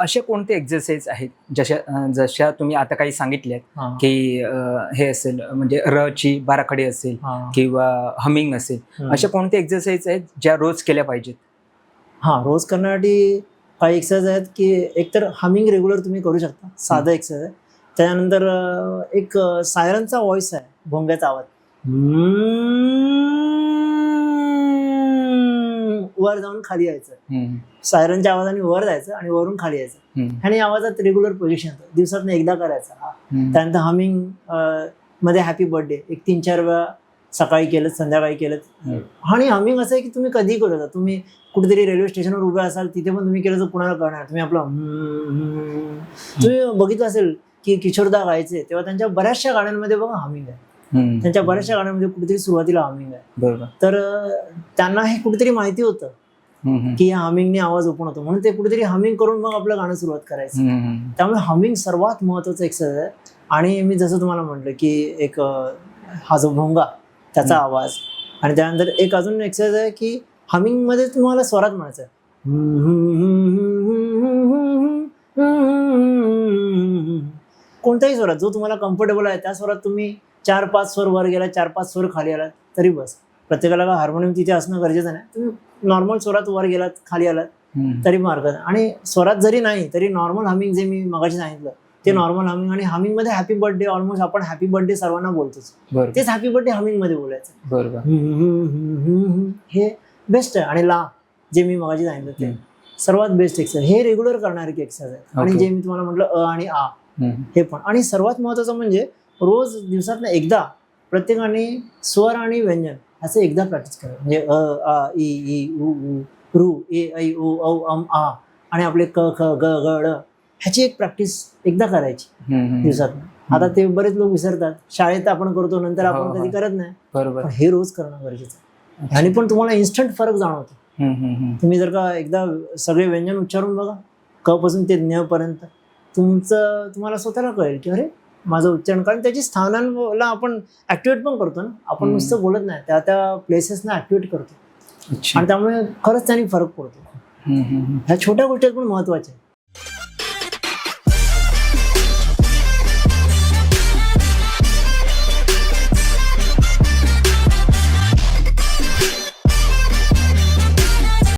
असे कोणते एक्झरसाइज आहेत जशा जशा तुम्ही आता काही सांगितल्यात की हे असेल म्हणजे र ची बाराखडी असेल. किंवा हमिंग असेल. अशा कोणते एक्झरसाइज आहेत ज्या रोज केल्या पाहिजेत? हा रोज करण्यासाठी काही एक्सरसाइज आहेत की एकतर हमिंग रेग्युलर तुम्ही करू शकता साधं एक्सरसाइज आहे. त्यानंतर एक सायरनचा व्हॉइस आहे भोंग्याचा आवाज. वर जाऊन खाली यायचं. सायरनच्या आवाजाने वर जायचं आणि वरून खाली यायचं. आणि आवाजात रेग्युलर पोझिशन दिवसातनं एकदा करायचा हा. त्यानंतर हमिंगमध्ये हॅपी बर्थडे एक तीन चार वेळा सकाळी केलं संध्याकाळी केलं. आणि हमिंग असं आहे की तुम्ही कधी करू शकता. तुम्ही कुठेतरी रेल्वे स्टेशनवर उभे असाल तिथे पण तुम्ही केलं तर कुणाला कळणार? तुम्ही आपलं. तुम्ही बघितलं असेल की किशोरदा गायचे तेव्हा त्यांच्या बऱ्याचशा गाण्यांमध्ये बघा हमिंग आहे. त्यांच्या बऱ्याचशा गाण्यांमध्ये कुठेतरी सुरुवातीला हमिंग आहे बरोबर तर त्यांना हे कुठेतरी माहिती होतं. की या हमिंगने आवाज ओपन होतो म्हणून ते कुठेतरी हमिंग करून मग आपलं गाणं सुरुवात करायचं. त्यामुळे हमिंग सर्वात महत्वाचं एक्सरसाइज आहे आणि मी जसं तुम्हाला म्हटलं की एक हा जो भोंगा त्याचा. आवाज आणि त्यानंतर एक अजून एक्सरसाइज आहे की हमिंगमध्ये तुम्हाला स्वरात म्हणायचं आहे. कोणत्याही स्वरात जो तुम्हाला कम्फर्टेबल आहे त्या स्वरात तुम्ही चार पाच स्वर वर गेला चार पाच स्वर खाली आलात तरी बस प्रत्येकाला का हार्मोनियम तिथे असणं गरजेचं नाही तुम्ही नॉर्मल स्वरात वर गेलात खाली आलात. तरी मार्ग. आणि स्वरात जरी नाही तरी नॉर्मल हमिंग जे मी मगाशी सांगितलं ते. नॉर्मल हमिंग आणि हमिंगमध्ये हॅपी बर्थडे ऑलमोस्ट आपण हॅपी बर्थडे सर्वांना बोलतोच तेच हॅपी बर्थडे हमिंगमध्ये बोलायचं बरोबर हे बेस्ट आहे आणि ला जे मी मगाशी सांगितलं ते. सर्वात बेस्ट एक्सरसाइज हे रेग्युलर करणारे एक्सरसाइज आहे आणि. जे मी तुम्हाला म्हटलं अ आणि आ. हे पण आणि सर्वात महत्वाचं म्हणजे रोज दिवसात एकदा प्रत्येकाने स्वर आणि व्यंजन असं एकदा प्रॅक्टिस करा म्हणजे अ आ इ ई उ रू ए ऐ ओ औ अम आ आणि आपले क ख ग ग ड ह्याची एक प्रॅक्टिस एकदा करायची. दिवसात आता ते बरेच लोक विसरतात. शाळेत आपण करतो नंतर हो, आपण कधी हो. करत नाही. बरोबर. हे रोज करणं गरजेचं आहे. आणि पण तुम्हाला इन्स्टंट फरक जाणवतो. तुम्ही जर का एकदा सगळे व्यंजन उच्चारून बघा क पासून ते ज्ञ पर्यंत तुमचं तुम्हाला स्वतःला कळेल की अरे माझं उच्चारण. कारण त्याची स्थानांना आपण ऍक्टिवेट पण करतो ना. आपण. नुसतं बोलत नाही. त्या त्या प्लेसेसना ऍक्टिवेट करतो. आणि त्यामुळे खरंच त्यांनी फरक पडतो. ह्या छोट्या गोष्टी पण महत्त्वाच्या आहेत